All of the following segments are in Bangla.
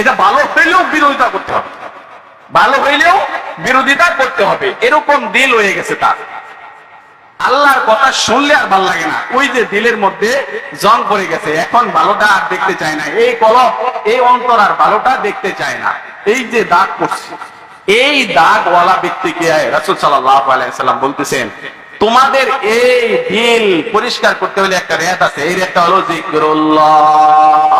এটা ভালো হইলেও বিরোধিতা করতে হবে। ভালো হইলেও বিরোধিতা করতে হবে। এরকম দিল হয়ে গেছে তার। আল্লাহর কথা শুনলে আর ভালো লাগে না। ওই যে দিলের মধ্যে জং পড়ে গেছে। এখন ভালোটা আর দেখতে চায় না। এই কলম, এই অন্তর আর ভালোটা দেখতে চায় না। এই যে দাগ পড়ছে, এই দাগওয়ালা ব্যক্তিকে রাসুল আলাইসাল্লাম বলতেছেন, তোমাদের এই দিল পরিষ্কার করতে হলে একটা রেত আছে। এই রেতটা হলো জিক্রুল্লাহ।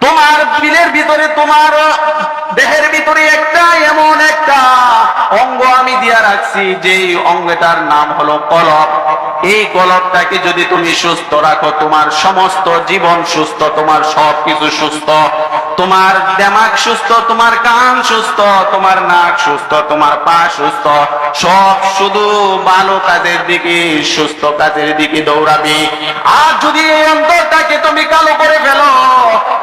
তোমার দিলের ভিতরে তোমার দেহের ভিতরে একটা এমন একটা অঙ্গ আমি দিয়া রাখছি যে অঙ্গটার নাম হলো কলব এই কলবটাকে যদি তুমি সুস্থ রাখো, তোমার সমস্ত জীবন সুস্থ, তোমার সব কিছু সুস্থ। তোমার দেমাগ সুস্থ, তোমার কান সুস্থ, তোমার নাক সুস্থ, তোমার পা সুস্থ। সব শুধু ভালো কাজের দিকে, সুস্থ কাজের দিকে দৌড়াবি। আর যদি এই অন্তরটাকে তুমি কালো করে ফেলো,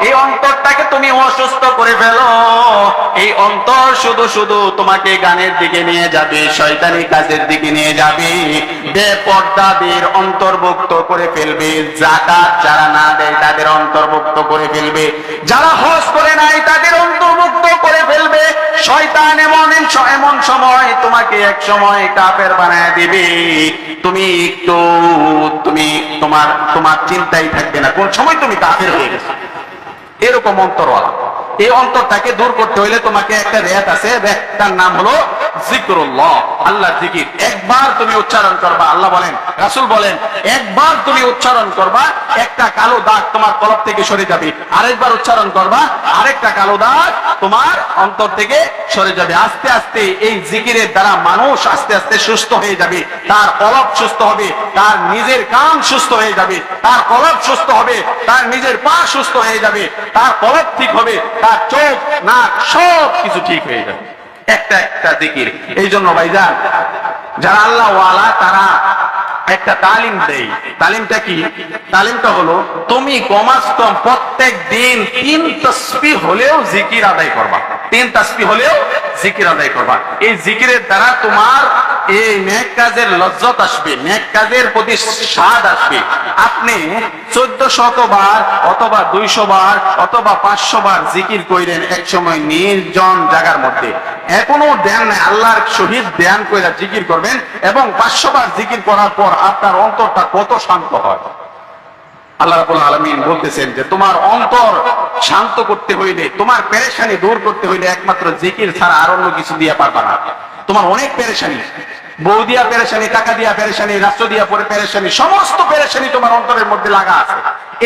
এই অন্তরটাকে তুমি অসুস্থ করে ফেলো, এই অন্তর শুধু শুধু তোমাকে গানের দিকে নিয়ে যাবে, শয়তানি কাজের দিকে নিয়ে যাবে। বেপর্দাদের অন্তর্ভুক্ত করে ফেলবে জাকাত যারা না দেয় তাদের অন্তর্ভুক্ত করে ফেলবে। যারা হজ করে নাই তাদের অন্তর্ভুক্ত করে ফেলবে। শয়তান এমন এমন সময় তোমাকে এক সময় কাপের বানায় দিবে। তুমি একটু, তুমি তোমার তোমার চিন্তাই থাকবে না। কোন সময় তুমি কাফের হয়ে গেছো? এরকম অন্তরওয়ালা। এই অন্তরটাকে দূর করতে হইলে তোমাকে একটা রেত আছে রেতটার নাম হলো জিক্রুল্লাহ। আল্লাহ জিকির। একবার তুমি উচ্চারণ করবা, আল্লাহ বলেন, রাসূল বলেন, একবার তুমি উচ্চারণ করবা, একটা কালো দাগ তোমার কলব থেকে সরে যাবে। আরেকবার উচ্চারণ করবা, আরেকটা কালো দাগ তোমার অন্তর থেকে সরে যাবে। আস্তে আস্তে এই জিকিরের দ্বারা মানুষ আস্তে আস্তে সুস্থ হয়ে যাবে। তার কলব সুস্থ হবে, তার নিজের কান সুস্থ হয়ে যাবে, তার কলব সুস্থ হবে, তার নিজের পা সুস্থ হয়ে যাবে, তার কলব ঠিক হবে, তার চোখ, নাক সব কিছু ঠিক হয়ে যাবে। একটা একটা জিকির। এই জন্য ভাইজান, যারা আল্লাহ ওয়ালা, তারা একটা তালিম দেই তালিমটা কি? তালিমটা হলো, তুমি কমাস কম প্রত্যেক দিন তিন তসবি হলেও জিকির আদায় করবা। তিন তসবি হলেও জিকির আদায় করবা। এই জিকিরের দ্বারা তোমার এই নেক কাজের লজ্জত আসবে, নেক কাজের প্রতি স্বাদ আসবে। আপনি চোদ্দ শতবার অথবা দুইশো বার অথবা পাঁচশো বার জিকির কইলেন এক সময় নির্জন জায়গার মধ্যে। এখনও নাই, আল্লাহর শহীদ কইরা জিকির করবেন এবং পাঁচশো বার জিকির করার পর আপনার অন্তরটা কত শান্ত হয়। আল্লাহ রাবুল আলমিন বলতেছেন যে, তোমার অন্তর শান্ত করতে হইলে, তোমার পেরেশানি দূর করতে হইলে একমাত্র জিকির ছাড়া আর অন্য কিছু দিয়ে পারবা না। তোমার অনেক পেরেশানি। বউ দিয়া পেরেশানি, টাকা দিয়া পেরেশানি, রাষ্ট্র দিয়া পরে পেরেশানি, সমস্ত পেরেশানি তোমার অন্তরের মধ্যে লাগা আছে।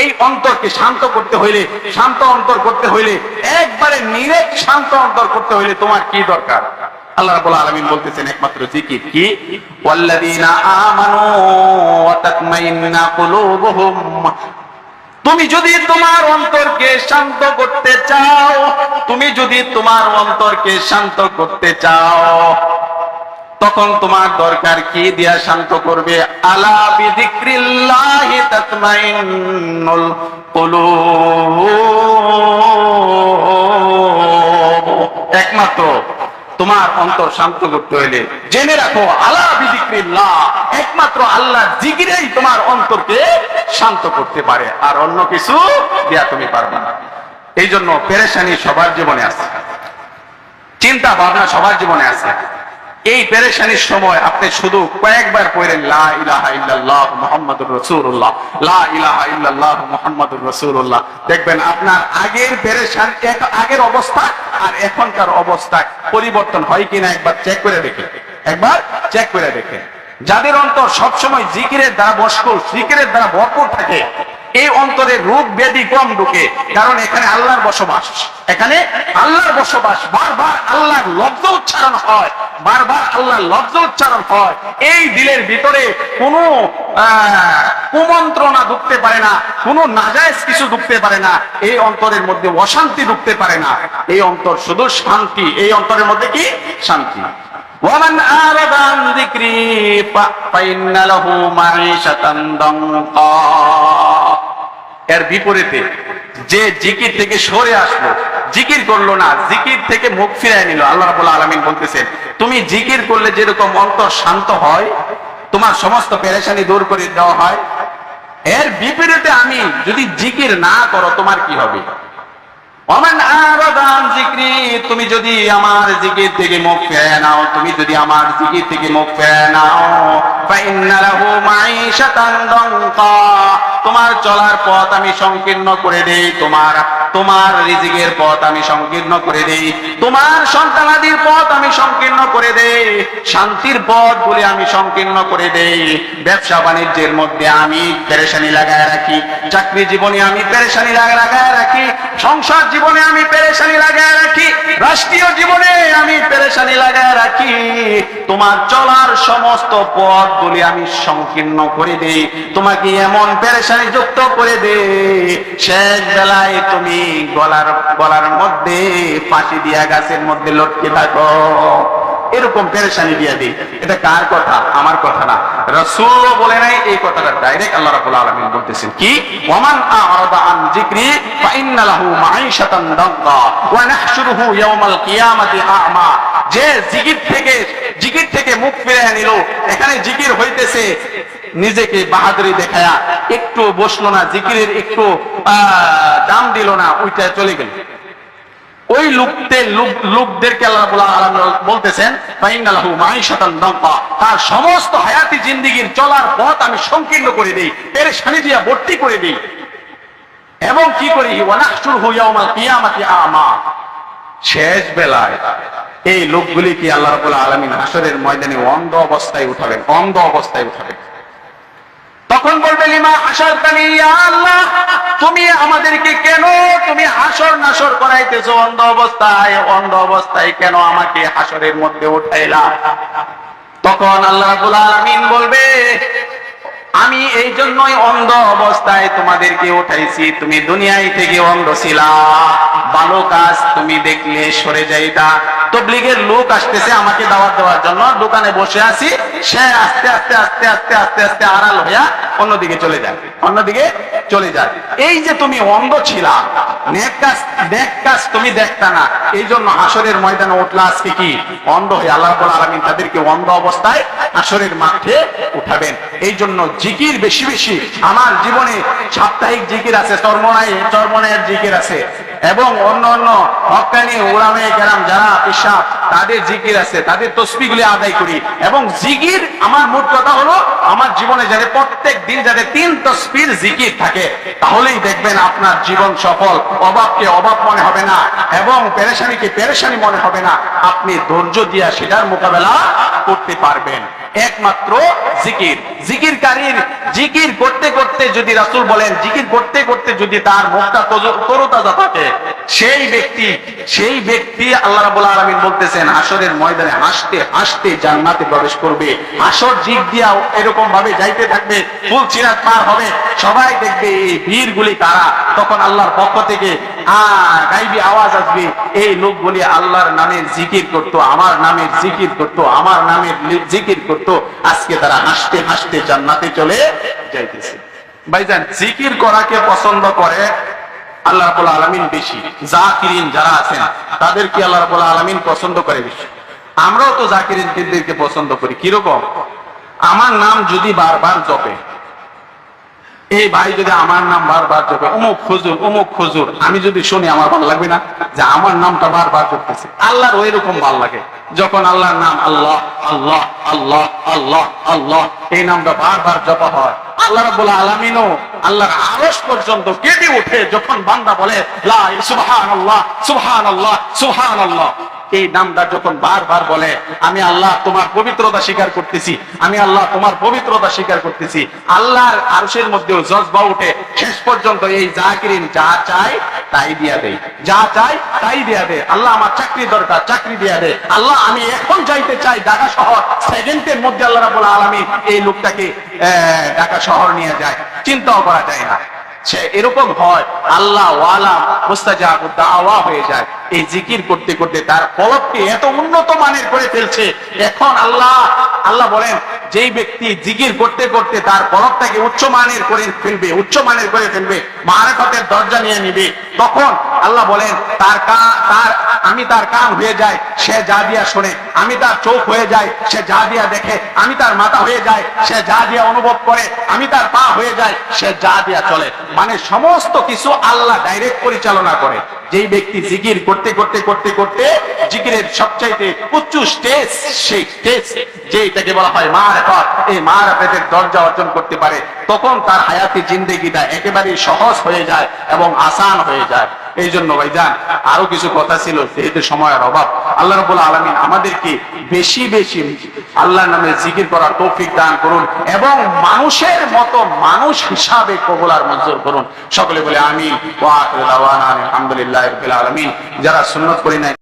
এই অন্তরকে শান্ত করতে হইলে, শান্ত অন্তর করতে হইলে, একবারে নিরেট শান্ত অন্তর করতে হইলে তোমার কি দরকার? আল্লাহ বলতেছেন একমাত্র তুমি যদি তোমার অন্তরকে শান্ত করতে চাও, তুমি যদি তোমার অন্তরকে শান্ত করতে চাও, তখন তোমার দরকার কি দিয়া শান্ত করবে? আলা বিযিক্রিল্লাহি তাতমাইন্নুল কুলুব। একমাত্র তোমার অন্তর শান্ত করতে হইলে। জেনে রাখো, আল্লাহ একমাত্র আল্লাহ জিগিরেই তোমার অন্তরকে শান্ত করতে পারে, আর অন্য কিছু দেয়া তুমি পারবে না। এই জন্য পেরেশানি সবার জীবনে আছে। চিন্তা ভাবনা সবার জীবনে আছে। এই পেরেশানির সময় আপনি শুধু কয়েকবার পড়েন, লা ইলাহা ইল্লাল্লাহ মুহাম্মাদুর রাসূলুল্লাহ, লা ইলাহা ইল্লাল্লাহ মুহাম্মাদুর রাসূলুল্লাহ। দেখবেন আপনার আগের পেরেশান আগের অবস্থা, আর এখনকার অবস্থা পরিবর্তন হয় কিনা একবার চেক করে দেখেন একবার চেক করে দেখেন যাদের অন্তর সবসময় জিকিরের দ্বারা বসকুল জিকিরের দ্বারা ভরপুর থাকে এই অন্তরে রোগ ব্যাধি কম ঢুকে কারণ এখানে আল্লাহর বসবাস এখানে আল্লাহর বসবাস বারবার আল্লাহর লব্ধ উচ্চারণ হয় বারবার আল্লাহর লব্ধ উচ্চারণ হয় এই দিলের ভিতরে কোনো আহ, কুমন্ত্রণা ঢুকতে পারে না কোনো নাজায়েজ কিছু ঢুকতে পারে না এই অন্তরের মধ্যে অশান্তি ঢুকতে পারে না এই অন্তর শুধু শান্তি এই অন্তরের মধ্যে কি শান্তি ومن أعرض عن ذكري ف- فإن له معيشة ضنقا এর বিপরীতে যে জিকির থেকে সরে আসলো, জিকির করল না, জিকির থেকে মুখ ফিরায় নিল। আল্লাহ রাব্বুল আলামিন বলতেছেন, তুমি জিকির করলে যেরকম অন্তর শান্ত হয়, তোমার সমস্ত পেরেশানি দূর করে দেওয়া হয়। এর বিপরীতে আমি যদি জিকির না করো, তোমার কি হবে? তুমি যদি আমার জিকির থেকে মুখ ফিরে নাও, তুমি যদি আমার জিকির থেকে মুখ ফিরে নাও তোমার চলার পথ আমি সংকীর্ণ করে দেই, তোমার তোমার রিজিকের পথ আমি সংকীর্ণ করে দেই, তোমার সন্তানাদির পথ আমি সংকীর্ণ করে দেই, শান্তির পথ বলে আমি সংকীর্ণ করে দেই, ব্যবসা বাণিজ্যের মধ্যে আমি পেরেশানি লাগায় রাখি, চাকরি জীবনে আমি পেরেশানি লাগায় রাখি, সংসার জীবনে আমি পেরেশানি লাগায় রাষ্ট্রীয় জীবনে আমি পেরেশানি লাগায় রাখি। তোমার চলার সমস্ত পথ পথগুলি আমি সংকীর্ণ করে দেই। তোমাকে এমন পেরেশানি যুক্ত করে দে শেষ বেলায় তুমি গলার গলার মধ্যে ফাঁসি দিয়া গাছের মধ্যে লটকে থাকো। এরকম পেরেশানি দিয়া দিই। এটা কার কথা? আমার কথা না। রাসূল বলে নাই, এই কথাটা ডাইরেক্ট আল্লাহ রাব্বুল আলামিন বলতেছেন। কি? ওমান আরাদা আন দাঙ্কা ওয়া নাহশুরুহু কিয়ামাতি আ'মা। যে জিকির থেকে জিকির থেকে মুখ ফিরে নিল, এখানে জিকির হইতেছে, নিজেকে বাহাদুরি দেখায়া। একটু বসল না, জিকিরের একটু দাম দিল না ওইটা চলে গেল। ওই লোকদের লোক, লোকদেরকে আল্লাহ বলতেছেন তার সমস্ত হায়াতি জিন্দেগীর চলার পথ আমি সংকীর্ণ করে দিই এর সানি দিয়া ভর্তি করে দেই। এবং কি করি? আমা। শেষ বেলায় এই লোকগুলিকে আল্লাহ রাব্বুল আলামিন হাসরের ময়দানে অন্ধ অবস্থায় উঠাবেন? অন্ধ অবস্থায় উঠাবেন। তখন বলবে, লিমা হাসর কানি আল্লাহ, তুমি আমাদেরকে কেন, তুমি হাসর নাসর করাইতেছো? অন্ধ অবস্থায় অন্ধ অবস্থায় কেন আমাকে হাসরের মধ্যে উঠাইলা? তখন আল্লাহ আলামিন বলবে, আমি এই জন্যই অন্ধ অবস্থায় তোমাদেরকে উঠাইছি। তুমি দুনিয়ায় থেকে অন্ধ ছিলা। ভালো কাজ তুমি দেখলে সরে যাইতা। তবলিগের লোক আসতেছে আমাকে দাওয়াত দেওয়ার জন্য। দোকানে বসে আছি। সে আস্তে আস্তে আস্তে আস্তে আস্তে আস্তে আড়াল হইয়া অন্যদিকে চলে যায়। অন্যদিকে চলে যায়। এই যে তুমি অন্ধ ছিলা তুমি দেখতা না। এই জন্য হাসরের ময়দানে উঠলা আজকে কি? অন্ধ হয়ে আল্লাহ আলামিন তাদেরকে অন্ধ অবস্থায় হাসরের মাঠে উঠাবেন। এই জন্য জিকির বেশি বেশি। আমার জীবনে সাপ্তাহিক জিকির আছে, চর্মনায় চর্মনায়ের জিকির আছে। এবং অন্য অন্য হকানি ওলামে কেরাম যারা পেশাব তাদের জিকির আছে, তাদের তসবিগুলি আদায় করি। এবং জিকির আমার মোট কথা হলো, আমার জীবনে যাতে প্রত্যেক দিন যাতে তিন তসবির জিকির থাকে, তাহলেই দেখবেন আপনার জীবন সফল। অভাবকে অভাব মনে হবে না, এবং পেরেশানিকে পেরেশানি মনে হবে না। আপনি ধৈর্য দিয়া সেটার মোকাবেলা করতে পারবেন। একমাত্র জিকির। জিকিরকারীর জিকির করতে করতে যদি রাসূল বলেন, জিকির করতে করতে যদি তার মুখটা তজ- তরতাজা থাকে, সেই ব্যক্তি সেই ব্যক্তি আল্লাহ রাব্বুল আলামিন বলতেছেন, হাসরের ময়দানে হাসতে হাসতে জান্নাতে প্রবেশ করবে। হাসর জিক দিয়া এরকম ভাবে যাইতে থাকবে, ফুল চিরাত পার হবে। সবাই দেখবে এই ভিড়গুলি তারা তখন আল্লাহর পক্ষ থেকে আওয়াজ আসবে, এই লোকগুলি আল্লাহর নামের জিকির করত, আমার নামের জিকির করত, আমার নামের জিকির করত, আজকে তারা হাসতে হাসতে জান্নাতে চলে যাইতেছে। ভাইজান, জিকির করাকে পছন্দ করে আল্লাহ রাব্বুল আলামিন বেশি। জাকিরিন যারা আছেন, তাদেরকে আল্লাহ রাব্বুল আলামিন পছন্দ করে বেশি। আমরাও তো জাকিরিনদেরকে পছন্দ করি, কীরকম? আমার নাম যদি বারবার জপে এই ভাই যদি আমার নাম বারবার জপে অমুক খুজুর অমুক খুজুর আমি যদি শুনি, আমার ভালো লাগবে না? যে আমার নামটা বারবার জপতেছে। আল্লাহর ওই রকম ভালো লাগে। যখন আল্লাহর নাম আল্লাহ আল্লাহ আল্লাহ আল্লাহ আল্লাহ, এই নামটা বারবার জপা হয়। আল্লাহ রাব্বুল আল্লাহর আরশ পর্যন্ত কেটে ওঠে যখন বান্দা বলে, লা সুবহানাল্লাহ সুবহানাল্লাহ সুবহানাল্লাহ। এই নামটা যখন বারবার বলে, আমি আল্লাহ তোমার পবিত্রতা স্বীকার করতেছি, আমি আল্লাহ তোমার পবিত্রতা স্বীকার করতেছি, আল্লাহর আরশের মধ্যেও জজবা উঠে শেষ পর্যন্ত এই জাকিরিন যা চায় তাই দিয়া দেয়। যা চাই তাই দিয়া দে আল্লাহ আমার চাকরি দরকার, চাকরি দিয়া দে আল্লাহ আমি এখন যাইতে চাই ঢাকা শহর, সেকেন্ডের মধ্যে আল্লাহ রাবুল আলমী এই লোকটাকে ঢাকা শহর নিয়ে যায়। চিন্তাও করা যায় না। এরকম হয়, আল্লাহ দাওয়া হয়ে যায়। এই জিকির করতে করতে তার কলবকে এত উন্নত মানের করে ফেলছে। এখন আল্লাহ আল্লাহ বলেন, যেই ব্যক্তি জিকির করতে করতে তার কলবটাকে উচ্চ মানের করে ফেলবে, উচ্চ মানের করে ফেলবে, মারাফতের দরজা নিয়ে নিবে, তখন আল্লাহ বলেন, তার তার আমি তার কান হয়ে যাই সে যা দিয়া শোনে। আমি তার চোখ হয়ে যাই সে যা দিয়া দেখে। আমি তার মাথা হয়ে যাই সে যা দিয়া অনুভব করে। আমি তার পা হয়ে যাই সে যা দিয়া চলে। মানে সমস্ত কিছু আল্লাহ ডাইরেক্ট পরিচালনা করে। যেই ব্যক্তি জিকির করতে করতে করতে করতে জিকিরের সবচাইতে উচ্চ স্টেজ সেই স্টেজ যেটাকে বলা হয় মারাফত। এই মারাফতের দরজা অর্জন করতে পারে। তখন তার হায়াতি জিন্দেগিটা একেবারে সহজ হয়ে যায় এবং আসান হয়ে যায়। এই জন্য ভাইজান, আরও কিছু কথা ছিল, যেহেতু সময়ের অভাব। আল্লাহ রবুল আলমিন আমাদেরকে বেশি বেশি আল্লাহর নামে জিকির করার তৌফিক দান করুন এবং মানুষের মতো মানুষ হিসাবে কবুল আর মঞ্জুর করুন। সকলে বলে দাওয়ানা আলহামদুলিল্লাহি। আলামিন যারা সুন্নত করি নাই